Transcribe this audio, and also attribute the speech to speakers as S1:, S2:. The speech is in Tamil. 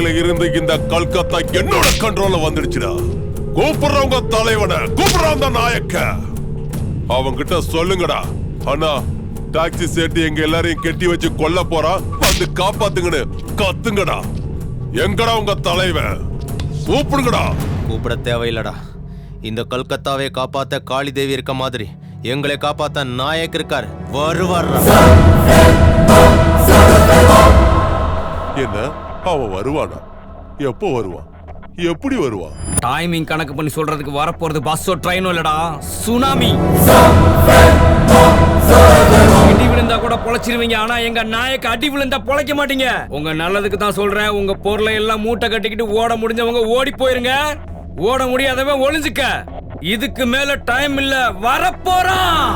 S1: இருந்து இந்த கல்கத்தா என்னோட கண்ட்ரோல்ல வந்துடுச்சுடா. கூப்பிடுறவங்க தலைவன கூப்பிடுறவங்க நாயக்க. அவங்கிட்ட சொல்லுங்கடா. அண்ணா டாக்ஸி சேட்டு எங்க எல்லாரையும் கெட்டி வச்சு கொல்ல போறான். வந்து காப்பாத்துங்கன்னு கத்துங்கடா. எங்கடா உங்க தலைவன்? கூப்பிடுங்கடா.
S2: கூப்பிட தேவையில்லடா. இந்த கல்கத்தாவை காப்பாத்த காளி தேவி இருக்க மாதிரி எங்களை காப்பாத்த நாயக் இருக்கார். வருவார்
S1: என்ன? அவன் வருவானா? எப்போ வருவான் எப்படி வருவான்
S3: டைமிங் கணக்கு பண்ணி சொல்றதுக்கு வரப்போறது பஸ்ஸோ ட்ரெயினோ இல்லடா? சுனாமி அடி விழுந்தா கூட பொழைச்சிருவீங்க ஆனா எங்க நாயக்கு அடி விழுந்தா பொழைக்க மாட்டீங்க. உங்க நல்லதுக்கு தான் சொல்றேன் உங்க பொருளை எல்லாம் மூட்டை கட்டிக்கிட்டு ஓட முடிஞ்சவங்க ஓடி போயிருங்க. ஓட முடியாதவன் ஒளிஞ்சுக்க. இதுக்கு மேல டைம் இல்ல வரப்போறான்.